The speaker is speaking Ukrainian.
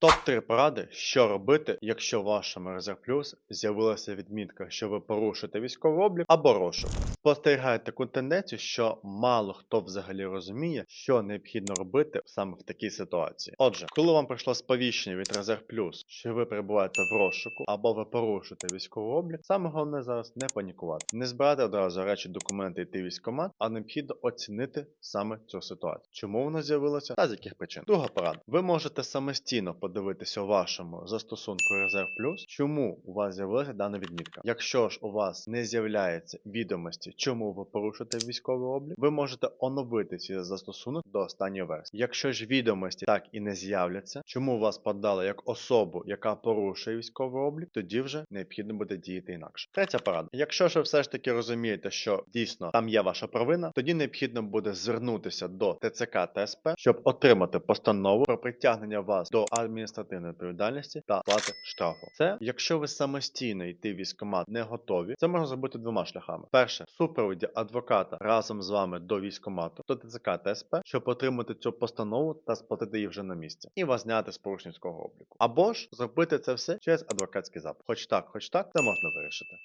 Топ-3 поради, що робити, якщо в вашому Резерв Плюс з'явилася відмітка, що ви порушите військовий облік або розшук. Спостерігаю таку тенденцію, що мало хто взагалі розуміє, що необхідно робити саме в такій ситуації. Отже, коли вам прийшло сповіщення від Резерв Плюс, що ви перебуваєте в розшуку або ви порушите військовий облік, саме головне зараз не панікувати, не збирати одразу речі, документи йти в військкомат, а необхідно оцінити саме цю ситуацію. Чому вона з'явилася та з яких причин. Друга порада. Ви можете самостійно подивитися у вашому застосунку Резерв Плюс, чому у вас з'явилася дана відмітка. Якщо ж у вас не з'являється відомості, чому ви порушите військовий облік, ви можете оновити цей застосунок до останньої версії. Якщо ж відомості так і не з'являться, чому вас подали як особу, яка порушує військовий облік, тоді вже необхідно буде діяти інакше. Третя порада. Якщо ж ви все ж таки розумієте, що дійсно там є ваша провина, тоді необхідно буде звернутися до ТЦК та щоб отримати постанову про притягнення вас до адміністративної відповідальності та плати штрафу. Це якщо ви самостійно йти в військкомат не готові, це можна зробити двома шляхами. Перше, в супроводі адвоката разом з вами до військкомату, до ТЦК та СП, щоб отримати цю постанову та сплатити її вже на місці, і вас зняти з порушницького обліку. Або ж зробити це все через адвокатський запит. Хоч так, хоч так, це можна вирішити.